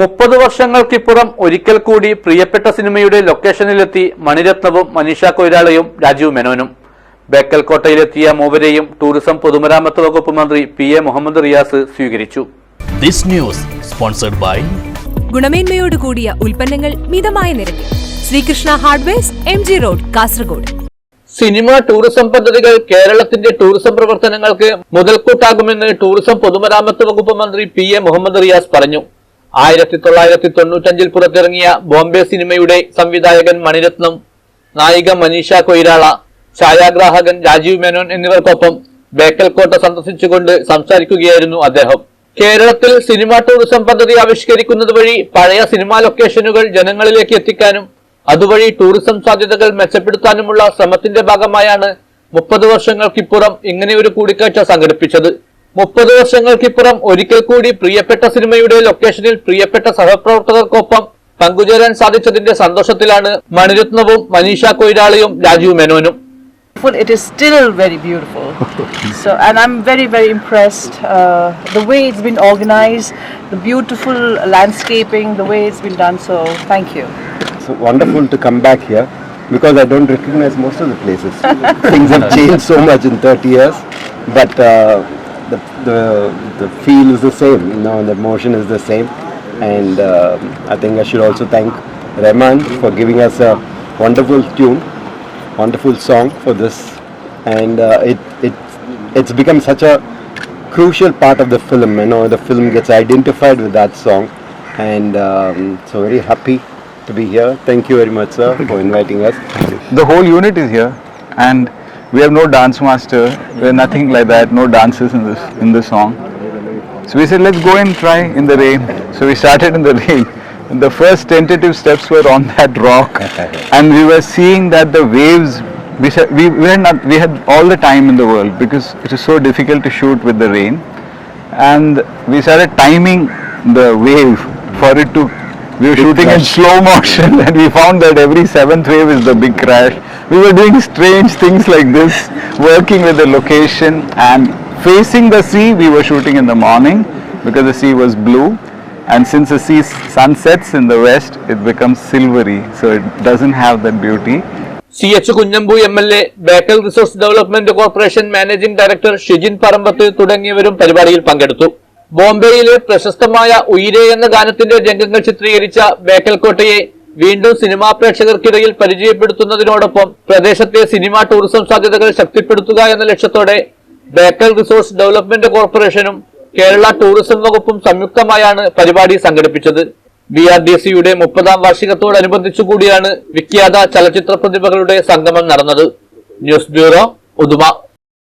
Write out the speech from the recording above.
മുപ്പത് വർഷങ്ങൾക്കിപ്പുറം ഒരിക്കൽ കൂടി പ്രിയപ്പെട്ട സിനിമയുടെ ലൊക്കേഷനിലെത്തി മണിരത്നവും മനീഷ കൊയ്രാളയും രാജീവ് മേനോനും. ബേക്കൽ കോട്ടയിലെത്തിയ മൂവരെയും ടൂറിസം പൊതുമരാമത്ത് വകുപ്പ് മന്ത്രി പി എ മുഹമ്മദ് റിയാസ് സ്വീകരിച്ചു. This news sponsored by ഗുണമേന്മയോട് കൂടിയ ഉൽപ്പന്നങ്ങൾ മിതമായ നിരക്കിൽ. Srikrishna hardwares M G road Kasaragod. Cinema tourism പദ്ധതികൾ കേരളത്തിന്റെ ടൂറിസം പ്രവർത്തനങ്ങൾക്ക് മുതൽക്കൂട്ടാകുമെന്ന് ടൂറിസം പൊതുമരാമത്ത് വകുപ്പ് മന്ത്രി പി എ മുഹമ്മദ് റിയാസ് പറഞ്ഞു. ആയിരത്തി തൊള്ളായിരത്തി തൊണ്ണൂറ്റഞ്ചിൽ പുറത്തിറങ്ങിയ ബോംബെ സിനിമയുടെ സംവിധായകൻ മണിരത്നം നായിക മനീഷ കൊയ്രാള ഛായാഗ്രാഹകൻ രാജീവ് മേനോൻ എന്നിവർക്കൊപ്പം ബേക്കൽ കോട്ട സന്ദർശിച്ചുകൊണ്ട് സംസാരിക്കുകയായിരുന്നു അദ്ദേഹം. കേരളത്തിൽ സിനിമാ ടൂറിസം പദ്ധതി ആവിഷ്കരിക്കുന്നത് വഴി പഴയ സിനിമാ ലൊക്കേഷനുകൾ ജനങ്ങളിലേക്ക് എത്തിക്കാനും അതുവഴി ടൂറിസം സാധ്യതകൾ മെച്ചപ്പെടുത്താനുമുള്ള ശ്രമത്തിന്റെ ഭാഗമായാണ് മുപ്പത് വർഷങ്ങൾക്കിപ്പുറം ഇങ്ങനെയൊരു കൂടിക്കാഴ്ച സംഘടിപ്പിച്ചത്. മുപ്പത് വർഷങ്ങൾക്കിപ്പുറം ഒരിക്കൽ കൂടി പ്രിയപ്പെട്ട സിനിമയുടെ ലൊക്കേഷനിൽ പ്രിയപ്പെട്ട സഹപ്രവർത്തകർക്കൊപ്പം പങ്കുചേരാൻ സാധിച്ചതിന്റെ സന്തോഷത്തിലാണ് മണിരത്നവും മനീഷ കൊയ്രാളിയും രാജീവ് മേനോനും But It is still very beautiful. so, and I'm very, very impressed. Uh, the way it's been organized, the beautiful landscaping, the way it's been done. So, thank you. It's wonderful to come back here because I don't recognize most of the places. Things have changed so much in 30 years, but uh, the, the the feel is the same. You know, the emotion is the same, and uh, I think I should also thank Rahman for giving us a wonderful tune, wonderful song for this, and uh, it it it's become such a crucial part of the film. You know, the film gets identified with that song, and um, so very happy to be here. Thank you very much, sir, for inviting us. the whole unit is here and we have no dance master. We have nothing like that. No dances in this in the song. So we said let's go and try in the rain. So we started in the rain. And the first tentative steps were on that rock. And we were seeing that the waves we, we, we had not we had all the time in the world because it is so difficult to shoot with the rain. And we started timing the wave for it to we were shooting crash. in slow motion and we found that every seventh wave is the big crash we were doing strange things like this working with the location and facing the sea we were shooting in the morning because the sea was blue and since the sea sun sets in the west it becomes silvery so it doesn't have that beauty C H Kunhambu M L A Bekal resource development corporation managing director Shijin Parambath തുടങ്ങിയവരും പരിപാടിയിൽ പങ്കെടുത്തു ബോംബെയിലെ പ്രശസ്തമായ ഉയിരെ എന്ന ഗാനത്തിന്റെ രംഗങ്ങൾ ചിത്രീകരിച്ച ബേക്കൽ കോട്ടയെ വീണ്ടും സിനിമാ പ്രേക്ഷകർക്കിടയിൽ പരിചയപ്പെടുത്തുന്നതിനോടൊപ്പം പ്രദേശത്തെ സിനിമാ ടൂറിസം സാധ്യതകൾ ശക്തിപ്പെടുത്തുക എന്ന ലക്ഷ്യത്തോടെ ബേക്കൽ റിസോഴ്സ് ഡെവലപ്മെന്റ് കോർപ്പറേഷനും കേരള ടൂറിസം വകുപ്പും സംയുക്തമായാണ് പരിപാടി സംഘടിപ്പിച്ചത്. ബി ആർ ഡി സിയുടെ മുപ്പതാം വാർഷികത്തോടനുബന്ധിച്ചു കൂടിയാണ് വിഖ്യാത ചലച്ചിത്ര പ്രതിഭകളുടെ സംഗമം നടന്നത്. News bureau Uduma.